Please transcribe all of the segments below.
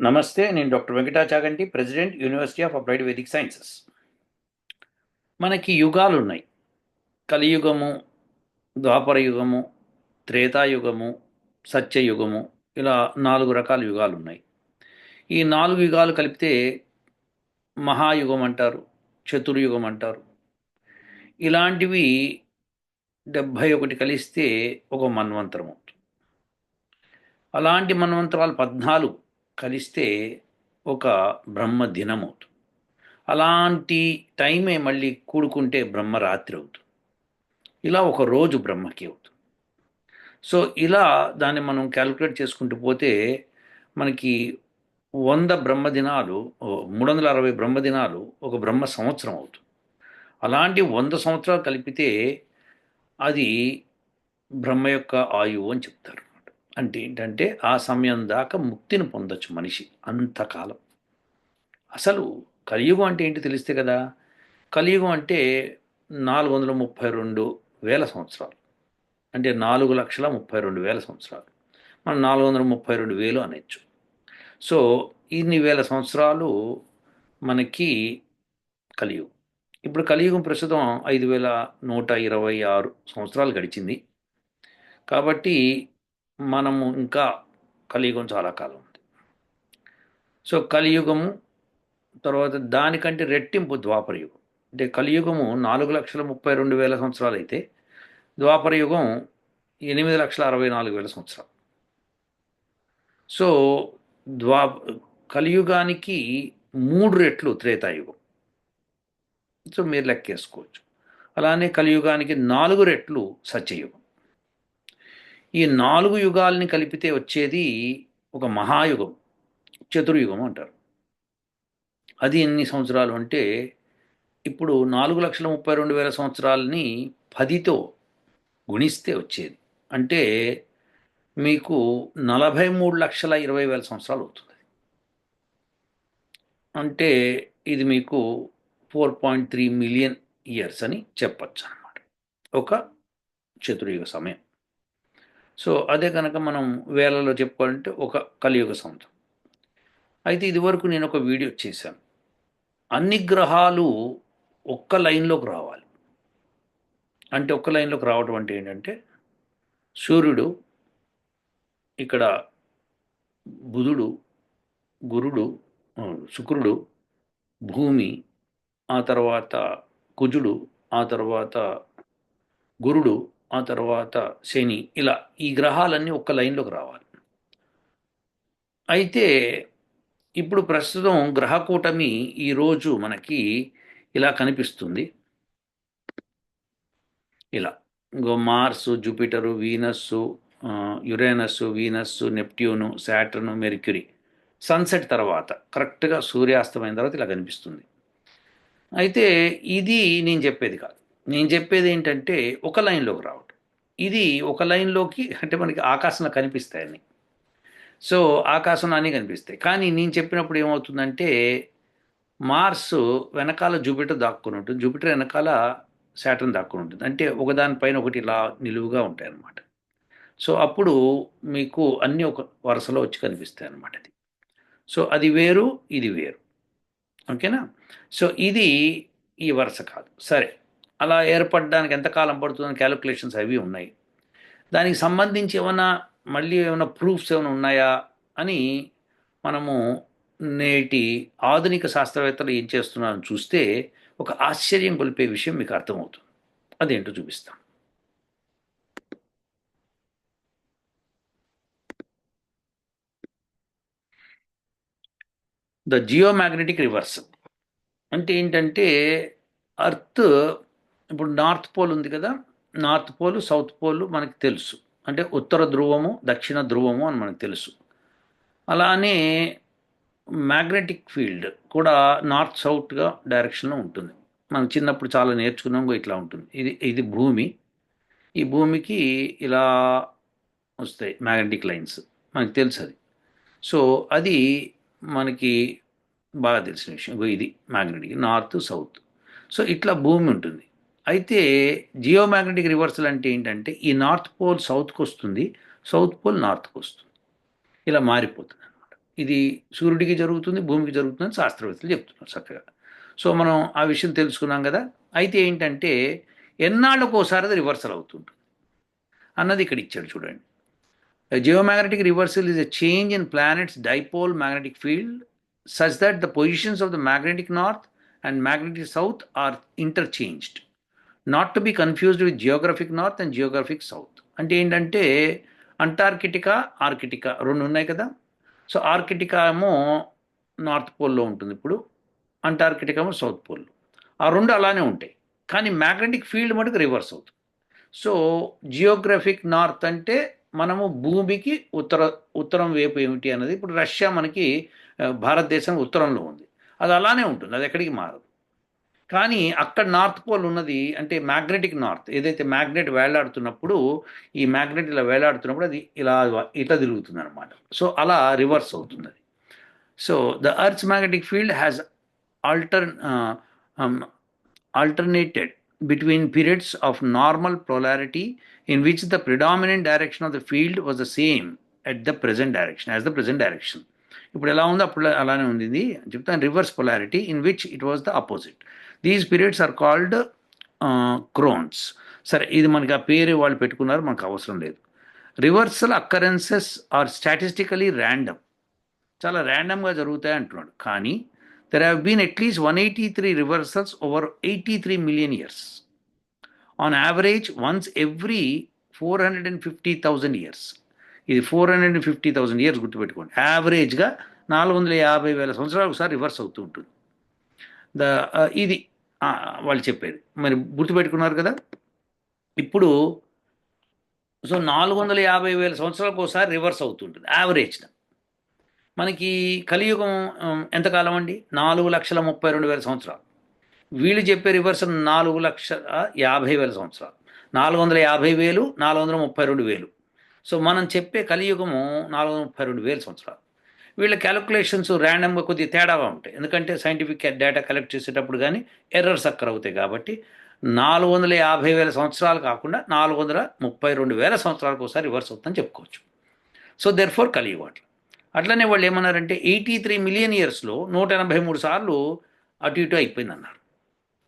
నమస్తే నేను doctor Venkatachaganti president university of applied Vedic sciences. మనకి యుగాలు ఉన్నాయి కలియుగము ద్వాపర యుగము త్రేతాయుగము సత్యయుగము ఇలా నాలుగు రకాల యుగాలు ఉన్నాయి ఈ నాలుగు యుగాలు కలిపితే మహాయుగం అంటారు చతుర్యుగం అంటారు ఇలాంటివి డెబ్భై ఒకటి కలిస్తే ఒక మన్వంతరం అవుతుంది. అలాంటి మన్వంతరాలు పద్నాలుగు కలిస్తే ఒక బ్రహ్మ దినం అవుతుంది అలాంటి టైమే మళ్ళీ కూడుకుంటే బ్రహ్మ రాత్రి అవుతుంది. ఇలా ఒక రోజు బ్రహ్మకి అవుతుంది. సో ఇలా దాన్ని మనం క్యాలిక్యులేట్ చేసుకుంటూ పోతే మనకి వంద బ్రహ్మదినాలు మూడు వందల అరవై బ్రహ్మదినాలు ఒక బ్రహ్మ సంవత్సరం అవుతుంది. అలాంటి వంద సంవత్సరాలు కలిపితే అది బ్రహ్మ యొక్క ఆయువు అని చెప్తారు. అంటే ఏంటంటే ఆ సమయం దాకా ముక్తిని పొందొచ్చు మనిషి అంతకాలం. అసలు కలియుగం అంటే ఏంటి తెలిస్తే కదా కలియుగం అంటే నాలుగు వందల ముప్పై రెండు వేల సంవత్సరాలు. అంటే నాలుగు లక్షల ముప్పై రెండు వేల సంవత్సరాలు. మనం నాలుగు వందల ముప్పై రెండు వేలు అనొచ్చు. సో ఇన్ని వేల సంవత్సరాలు మనకి కలియుగం. ఇప్పుడు కలియుగం ప్రస్తుతం ఐదు వేల నూట ఇరవై ఆరు సంవత్సరాలు గడిచింది. కాబట్టి మనము ఇంకా కలియుగం చాలా కాలం ఉంది. సో కలియుగము తర్వాత దానికంటే రెట్టింపు ద్వాపరయుగం అంటే కలియుగము నాలుగు లక్షల ముప్పై రెండు వేల సంవత్సరాలు అయితే ద్వాపర యుగం ఎనిమిది లక్షల అరవై నాలుగు వేల సంవత్సరాలు. సో ద్వా కలియుగానికి మూడు రెట్లు త్రేతాయుగం. సో మీరు లెక్కేసుకోవచ్చు. అలానే కలియుగానికి నాలుగు రెట్లు సత్యయుగం. ఈ నాలుగు యుగాల్ని కలిపితే వచ్చేది ఒక మహాయుగం చతుర్యుగం అంటారు. అది ఎన్ని సంవత్సరాలు అంటే ఇప్పుడు నాలుగు లక్షల ముప్పై రెండు వేల సంవత్సరాలని పదితో గుణిస్తే వచ్చేది. అంటే మీకు నలభై మూడు లక్షల ఇరవై వేల సంవత్సరాలు అవుతుంది. అంటే ఇది మీకు four point three million years అని చెప్పచ్చు అనమాట ఒక చతుర్యుగ సమయం. సో అదే కనుక మనం వేలలో చెప్పుకోవాలంటే ఒక కలియుగ సంవత్సరం. అయితే ఇదివరకు నేను ఒక వీడియో చేశాను. అన్ని గ్రహాలు ఒక్క లైన్లోకి రావాలి. అంటే ఒక్క లైన్లోకి రావడం అంటే ఏంటంటే సూర్యుడు ఇక్కడ బుధుడు గురుడు శుక్రుడు భూమి ఆ తర్వాత కుజుడు ఆ తర్వాత గురుడు ఆ తర్వాత శని ఇలా ఈ గ్రహాలన్నీ ఒక్క లైన్లోకి రావాలి. అయితే ఇప్పుడు ప్రస్తుతం గ్రహకూటమి ఈరోజు మనకి ఇలా కనిపిస్తుంది. ఇలా ఇంకో Mars Jupiter Venus Uranus Venus Neptune Saturn Mercury sunset తర్వాత కరెక్ట్గా సూర్యాస్తమైన తర్వాత ఇలా కనిపిస్తుంది. అయితే ఇది నేను చెప్పేది కాదు. నేను చెప్పేది ఏంటంటే ఒక లైన్లోకి రావటం. ఇది ఒక లైన్లోకి అంటే మనకి ఆకాశంలో కనిపిస్తాయని సో ఆకాశంలో అన్నీ కనిపిస్తాయి. కానీ నేను చెప్పినప్పుడు ఏమవుతుందంటే మార్స్ వెనకాల జూపిటర్ దాక్కుని ఉంటుంది. జూపిటర్ వెనకాల శాటర్న్ దాక్కుని ఉంటుంది. అంటే ఒకదానిపైన ఒకటి ఇలా నిలువుగా ఉంటాయి అన్నమాట సో అప్పుడు మీకు అన్నీ ఒక వరుసలో వచ్చి కనిపిస్తాయి అన్నమాట అది. సో అది వేరు ఇది వేరు. ఓకేనా? సో ఇది ఈ వరుస కాదు. సరే. అలా ఏర్పడడానికి ఎంతకాలం పడుతుందని క్యాలిక్యులేషన్స్ అవి ఉన్నాయి. దానికి సంబంధించి ఏమైనా మళ్ళీ ఏమైనా ప్రూఫ్స్ ఏమైనా ఉన్నాయా అని మనము నేటి ఆధునిక శాస్త్రవేత్తలు ఏం చేస్తున్నారని చూస్తే ఒక ఆశ్చర్యం కొలిపే విషయం మీకు అర్థమవుతుంది. అదేంటో చూపిస్తాం. ద జియోమాగ్నెటిక్ రివర్స్ అంటే ఏంటంటే అర్త్ ఇప్పుడు నార్త్ పోల్ ఉంది కదా నార్త్ పోల్ సౌత్ పోల్ మనకి తెలుసు. అంటే ఉత్తర ధ్రువము దక్షిణ ధ్రువము అని మనకు తెలుసు. అలానే మ్యాగ్నెటిక్ ఫీల్డ్ కూడా నార్త్ సౌత్గా డైరెక్షన్లో ఉంటుంది. మనం చిన్నప్పుడు చాలా నేర్చుకున్నాము ఇట్లా ఉంటుంది. ఇది ఇది భూమి. ఈ భూమికి ఇలా వస్తాయి మ్యాగ్నెటిక్ లైన్స్. మనకు తెలుసు అది. సో అది మనకి బాగా తెలిసిన విషయం. ఇది మ్యాగ్నెటిక్ నార్త్ సౌత్. సో ఇట్లా భూమి ఉంటుంది. అయితే జియోమాగ్నెటిక్ రివర్సల్ అంటే ఏంటంటే ఈ నార్త్ పోల్ సౌత్కి వస్తుంది సౌత్ పోల్ నార్త్కి వస్తుంది. ఇలా మారిపోతుంది అనమాట ఇది సూర్యుడికి జరుగుతుంది భూమికి జరుగుతుందని శాస్త్రవేత్తలు చెప్తున్నారు చక్కగా. సో మనం ఆ విషయం తెలుసుకున్నాం కదా. అయితే ఏంటంటే ఎన్నాళ్ళకు ఒకసారి అది రివర్సల్ అవుతుంటుంది. అన్నది ఇక్కడ ఇచ్చాడు చూడండి. Geomagnetic reversal is a change in planet's dipole magnetic field such that the positions of the magnetic north and magnetic south are interchanged. Not to be confused with geographic north and geographic south అంటే ఏంటంటే Antarctica ఆర్కిటికా రెండు ఉన్నాయి కదా? So ఆర్కిటికా ఏమో north పోల్లో ఉంటుంది ఇప్పుడు. Antarctica ఏమో south పోల్లో ఆ రెండు అలానే ఉంటాయి. కానీ మ్యాగ్నెటిక్ ఫీల్డ్ మటుకు రివర్స్ అవుతుంది. సో జియోగ్రఫిక్ నార్త్ అంటే మనము భూమికి ఉత్తర ఉత్తరం వైపు ఏమిటి అన్నది ఇప్పుడు రష్యా మనకి భారతదేశం ఉత్తరంలో ఉంది. అది అలానే ఉంటుంది. అది ఎక్కడికి మారదు. కానీ అక్కడ నార్త్ పోల్ ఉన్నది అంటే మ్యాగ్నెటిక్ నార్త్. ఏదైతే మ్యాగ్నెట్ వేలాడుతున్నప్పుడు ఈ మ్యాగ్నెట్ ఇలా వేలాడుతున్నప్పుడు అది ఇలా ఇట్లా తిరుగుతుంది అనమాట సో అలా రివర్స్ అవుతుంది అది so the earth magnetic field has alter alternated between periods of normal polarity in which the predominant direction of the field was the same at the present direction as the present direction ఇప్పుడు ఎలా ఉందో? అప్పుడు అలానే ఉంది చెప్తాను. Reverse polarity in which it was the opposite. These periods are called chrons సరే ఇది మనకి ఆ పేరు వాళ్ళు పెట్టుకున్నారు మనకు అవసరం లేదు. Reversal occurrences are statistically random చాలా ర్యాండమ్గా జరుగుతాయి అంటున్నాడు. కానీ there have been at least one eighty three reversals over eighty three million years on average once every four hundred and fifty thousand years ఇది four hundred and fifty thousand years గుర్తుపెట్టుకోండి యావరేజ్గా నాలుగు వందల యాభై వేల సంవత్సరాలు ఒకసారి రివర్స్ అవుతూ ఉంటుంది. ద uh, ఇది వాళ్ళు చెప్పేది. మరి గుర్తుపెట్టుకున్నారు కదా? ఇప్పుడు సో నాలుగు వందల యాభై వేల సంవత్సరాలకు ఒకసారి రివర్స్ అవుతుంటుంది యావరేజ్న మనకి కలియుగం ఎంతకాలం అండి? నాలుగు లక్షల ముప్పై రెండు వేల సంవత్సరాలు. వీళ్ళు చెప్పే రివర్స్ నాలుగు లక్షల యాభై వేల సంవత్సరాలు. నాలుగు వందల యాభై వేలు నాలుగు వందల ముప్పై రెండు వేలు. సో మనం చెప్పే కలియుగము నాలుగు వందల ముప్పై రెండు వేల సంవత్సరాలు. వీళ్ళ క్యాలిక్యులేషన్స్ ర్యాండమ్గా కొద్దిగా తేడాగా ఉంటాయి. ఎందుకంటే సైంటిఫిక్ డేటా కలెక్ట్ చేసేటప్పుడు కానీ ఎర్రర్స్ అక్కర్ అవుతాయి కాబట్టి నాలుగు వందల యాభై వేల సంవత్సరాలు కాకుండా నాలుగు వందల ముప్పై రెండు వేల సంవత్సరాలకు ఒకసారి రివర్స్ అవుతుందని చెప్పుకోవచ్చు. సో దెర్ ఫోర్ కలియుగం అట్లా అట్లనే వాళ్ళు ఏమన్నారంటే ఎయిటీ త్రీ మిలియన్ ఇయర్స్లో నూట ఎనభై మూడు సార్లు అటు ఇటు అయిపోయింది అన్నారు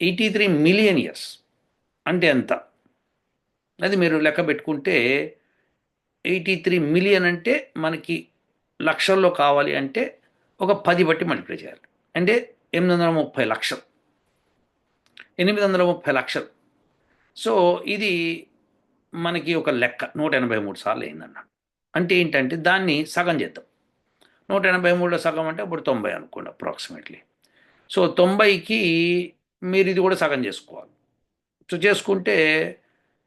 ఎయిటీ త్రీ మిలియన్ ఇయర్స్ అంటే ఎంత? అది మీరు లెక్క పెట్టుకుంటే ఎయిటీ త్రీ మిలియన్ అంటే మనకి లక్షల్లో కావాలి అంటే ఒక పది బట్టి మల్టిప్లై చేయాలి. అంటే ఎనిమిది వందల ముప్పై లక్షలు. ఎనిమిది వందల ముప్పై లక్షలు. సో ఇది మనకి ఒక లెక్క. నూట ఎనభై మూడు సార్లు అయిందన్నాడు అంటే ఏంటంటే దాన్ని సగం చేద్దాం. నూట ఎనభై మూడులో సగం అంటే ఇప్పుడు తొంభై అనుకోండి అప్రాక్సిమేట్లీ. సో తొంభైకి మీరు ఇది కూడా సగం చేసుకోవాలి. సో చేసుకుంటే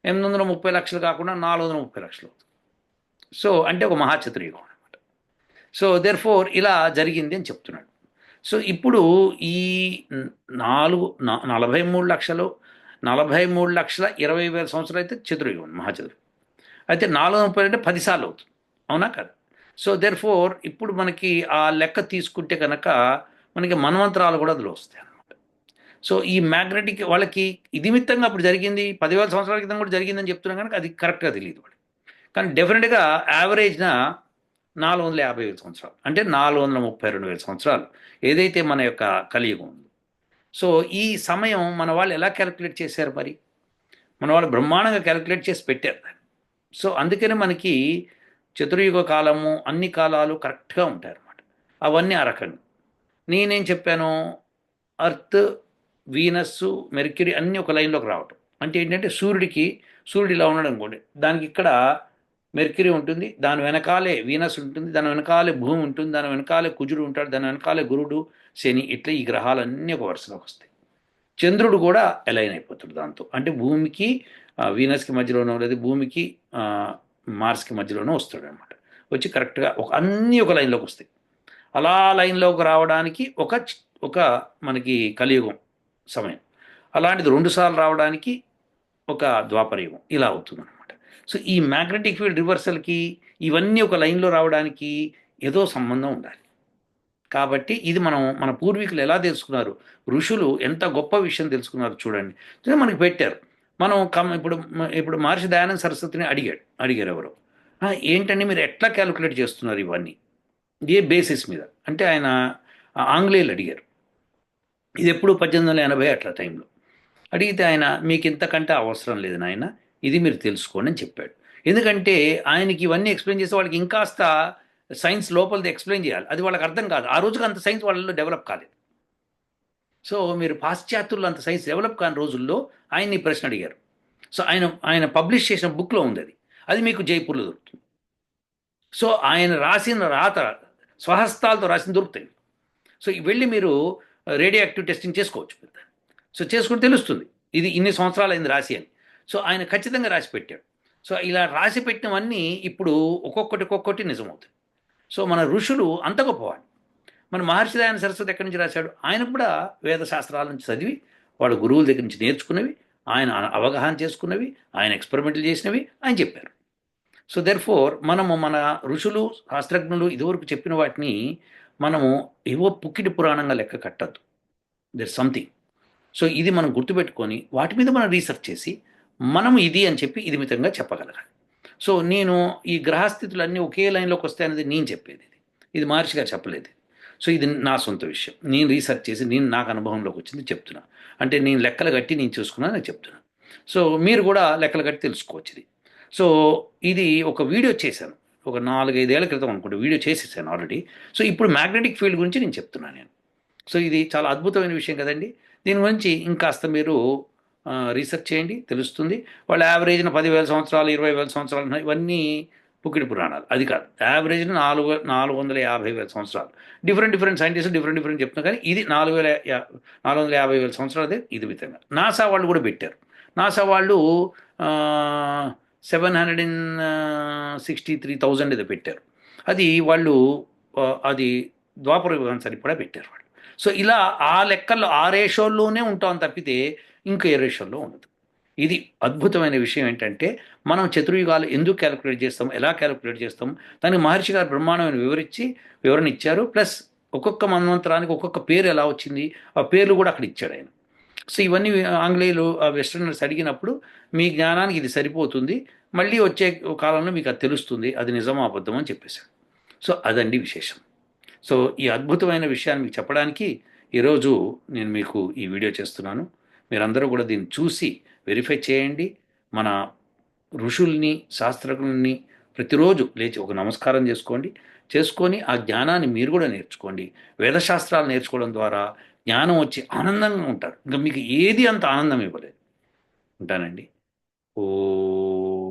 ఎనిమిది వందల ముప్పై లక్షలు కాకుండా నాలుగు వందల ముప్పై లక్షలు అవుతుంది. సో అంటే ఒక మహాచతుర్యుగం సో దెర్ ఫోర్ ఇలా జరిగింది అని చెప్తున్నాడు. సో ఇప్పుడు ఈ నాలుగు నలభై మూడు లక్షలు నలభై మూడు లక్షల ఇరవై వేల సంవత్సరాలు అయితే చతుర్యుగం మహాచతుర్యుగం. అయితే నాలుగు ముప్పై అంటే పదిసార్లు అవుతుంది. అవునా కదా? సో దెర్ ఫోర్ ఇప్పుడు మనకి ఆ లెక్క తీసుకుంటే కనుక మనకి మన్వంతరాలు కూడా అందులో వస్తాయి అనమాట సో ఈ మ్యాగ్నెటిక్ వాళ్ళకి ఇది మిత్తంగా అప్పుడు జరిగింది పదివేల సంవత్సరాల క్రితం కూడా జరిగిందని చెప్తున్నాం కనుక అది కరెక్ట్గా తెలియదు వాళ్ళు కానీ డెఫినెట్గా యావరేజ్న నాలుగు వందల యాభై వేల సంవత్సరాలు. అంటే నాలుగు వందల ముప్పై రెండు వేల సంవత్సరాలు ఏదైతే మన యొక్క కలియుగం ఉందో. సో ఈ సమయం మన వాళ్ళు ఎలా క్యాలిక్యులేట్ చేశారు మరి? మన వాళ్ళు బ్రహ్మాండంగా క్యాలిక్యులేట్ చేసి పెట్టారు సో అందుకనే మనకి చతుర్యుగ కాలము అన్ని కాలాలు కరెక్ట్గా ఉంటాయి అన్నమాట అవన్నీ ఆ రకంగా. నేనేం చెప్పాను? అర్త్ వీనస్ మెర్క్యూరీ అన్నీ ఒక లైన్లోకి రావటం. అంటే ఏంటంటే సూర్యుడికి సూర్యుడు ఇలా ఉన్నాడు అనుకోండి. దానికి ఇక్కడ మెర్క్యూరీ ఉంటుంది దాని వెనకాలే వీనస్ ఉంటుంది దాని వెనకాలే భూమి ఉంటుంది దాని వెనకాలే కుజుడు ఉంటాడు దాని వెనకాలే గురుడు శని ఇట్లా ఈ గ్రహాలన్నీ ఒక వరుసలోకి వస్తాయి. చంద్రుడు కూడా ఎలైన్ అయిపోతాడు దాంతో. అంటే భూమికి వీనస్కి మధ్యలోనో లేదా భూమికి మార్స్కి మధ్యలోనో వస్తాడు అనమాట వచ్చి కరెక్ట్గా ఒక అన్నీ ఒక లైన్లోకి వస్తాయి. అలా లైన్లోకి రావడానికి ఒక ఒక మనకి కలియుగం సమయం. అలాంటిది రెండుసార్లు రావడానికి ఒక ద్వాపరయుగం ఇలా అవుతుంది. అనమాట సో ఈ మ్యాగ్నెటిక్ ఫీల్డ్ రివర్సల్కి ఇవన్నీ ఒక లైన్లో రావడానికి ఏదో సంబంధం ఉండాలి. కాబట్టి ఇది మనం మన పూర్వీకులు ఎలా తెలుసుకున్నారు? ఋషులు ఎంత గొప్ప విషయం తెలుసుకున్నారు చూడండి. మనకి పెట్టారు. మనం కమ్ ఇప్పుడు ఇప్పుడు మహర్షి దయానంద సరస్వతిని అడిగాడు. అడిగారు ఎవరు. ఏంటంటే ఏంటండి మీరు ఎట్లా క్యాలిక్యులేట్ చేస్తున్నారు ఇవన్నీ? ఏ బేసిస్ మీద? అంటే ఆయన ఆంగ్లేయులు అడిగారు. ఇది ఎప్పుడు? పద్దెనిమిది వందల ఎనభై అట్లా టైంలో అడిగితే ఆయన మీకు ఇంతకంటే అవసరం లేదు నాయన. ఇది మీరు తెలుసుకోండి అని చెప్పాడు. ఎందుకంటే ఆయనకి ఇవన్నీ ఎక్స్ప్లెయిన్ చేస్తే వాళ్ళకి ఇంకాస్త సైన్స్ లోపలిది ఎక్స్ప్లెయిన్ చేయాలి. అది వాళ్ళకి అర్థం కాదు. ఆ రోజుకి అంత సైన్స్ వాళ్ళలో డెవలప్ కాలేదు. సో మీరు పాశ్చాత్యుల్లో అంత సైన్స్ డెవలప్ కాని రోజుల్లో ఆయన్ని ఈ ప్రశ్న అడిగారు. సో ఆయన ఆయన పబ్లిష్ చేసిన బుక్లో ఉంది అది. అది మీకు జైపూర్లో దొరుకుతుంది. సో ఆయన రాసిన రాత స్వహస్తాలతో రాసిన దొరుకుతాయి. సో వెళ్ళి మీరు రేడియో యాక్టివ్ టెస్టింగ్ చేసుకోవచ్చు. సో చేసుకుని తెలుస్తుంది. ఇది ఇన్ని సంవత్సరాలు అయింది రాసి అని. సో ఆయన ఖచ్చితంగా రాసి పెట్టాడు. సో ఇలా రాసి పెట్టినవన్నీ ఇప్పుడు ఒక్కొక్కటి ఒక్కొక్కటి నిజమవుతుంది సో మన ఋషులు అంత గొప్పవాడు మన మహర్షి దయాన సరస్వతి ఎక్కడి నుంచి రాశాడు? ఆయన కూడా వేద శాస్త్రాల నుంచి చదివి వాళ్ళ గురువుల దగ్గర నుంచి నేర్చుకున్నవి ఆయన అవగాహన చేసుకున్నవి ఆయన ఎక్స్పెరిమెంట్లు చేసినవి ఆయన చెప్పారు. సో దెర్ ఫోర్ మనము మన ఋషులు శాస్త్రజ్ఞులు ఇదివరకు చెప్పిన వాటిని మనము ఏవో పుక్కిటి పురాణంగా లెక్క కట్టద్దు. దెర్ సంథింగ్ సో ఇది మనం గుర్తుపెట్టుకొని వాటి మీద మనం రీసెర్చ్ చేసి మనం ఇది అని చెప్పి ఇది మితంగా చెప్పగలగాలి. సో నేను ఈ గ్రహస్థితులన్నీ ఒకే లైన్లోకి వస్తాయనేది నేను చెప్పేది ఇది. ఇది మహర్షి గారు చెప్పలేదు. సో ఇది నా సొంత విషయం. నేను రీసెర్చ్ చేసి నేను నాకు అనుభవంలోకి వచ్చింది చెప్తున్నా. అంటే నేను లెక్కలు కట్టి నేను చూసుకున్నా నేను చెప్తున్నా. సో మీరు కూడా లెక్కలు కట్టి తెలుసుకోవచ్చు ఇది. సో ఇది ఒక వీడియో చేశాను. ఒక నాలుగైదేళ్ళ క్రితం అనుకుంటే వీడియో చేసేసాను ఆల్రెడీ. సో ఇప్పుడు మ్యాగ్నెటిక్ ఫీల్డ్ గురించి నేను చెప్తున్నాను నేను. సో ఇది చాలా అద్భుతమైన విషయం కదండి. దీని గురించి ఇంకాస్త మీరు రీసెర్చ్ చేయండి తెలుస్తుంది. వాళ్ళు యావరేజ్న పదివేల సంవత్సరాలు ఇరవై వేల సంవత్సరాలు ఇవన్నీ పుకిడి పురాణాలు. అది కాదు. యావరేజ్న నాలుగు నాలుగు వందల యాభై వేల సంవత్సరాలు. Different different scientist different different చెప్తున్నా కానీ ఇది నాలుగు వేల నాలుగు వందల యాభై వేల సంవత్సరాలదే ఇది విధంగా నాసా వాళ్ళు కూడా పెట్టారు. నాసా వాళ్ళు seven hundred and sixty three thousand ఏదో పెట్టారు. అది వాళ్ళు అది ద్వాపర యుగం సరిపడా పెట్టారు వాళ్ళు. సో ఇలా ఆ లెక్కల్లో ఆ రేషోల్లోనే ఉంటాం తప్పితే ఇంకా ఏరేషన్లో ఉండదు. ఇది అద్భుతమైన విషయం ఏంటంటే మనం చతుర్యుగాలు ఎందుకు క్యాలిక్యులేట్ చేస్తాం ఎలా క్యాలిక్యులేట్ చేస్తాం దానికి మహర్షి గారు బ్రహ్మాండమైన వివరించి వివరణ ఇచ్చారు ప్లస్ ఒక్కొక్క మన్వంతరానికి ఒక్కొక్క పేరు ఎలా వచ్చింది ఆ పేర్లు కూడా అక్కడ ఇచ్చాడు ఆయన. సో ఇవన్నీ ఆంగ్లేయులు ఆ వెస్టర్నర్స్ అడిగినప్పుడు మీ జ్ఞానానికి ఇది సరిపోతుంది మళ్ళీ వచ్చే కాలంలో మీకు అది తెలుస్తుంది అది నిజమా అబద్ధం అని చెప్పేశాడు. సో అదండి విశేషం. సో ఈ అద్భుతమైన విషయాన్ని మీకు చెప్పడానికి ఈరోజు నేను మీకు ఈ వీడియో చేస్తున్నాను. మీరందరూ కూడా దీన్ని చూసి వెరిఫై చేయండి. మన ఋషుల్ని శాస్త్రజ్ఞుల్ని ప్రతిరోజు లేచి ఒక నమస్కారం చేసుకోండి. చేసుకొని ఆ జ్ఞానాన్ని మీరు కూడా నేర్చుకోండి. వేదశాస్త్రాలు నేర్చుకోవడం ద్వారా జ్ఞానం వచ్చి ఆనందంగా ఉంటారు. ఇంకా మీకు ఏది అంత ఆనందం ఇవ్వలేదు. ఉంటానండి. ఓ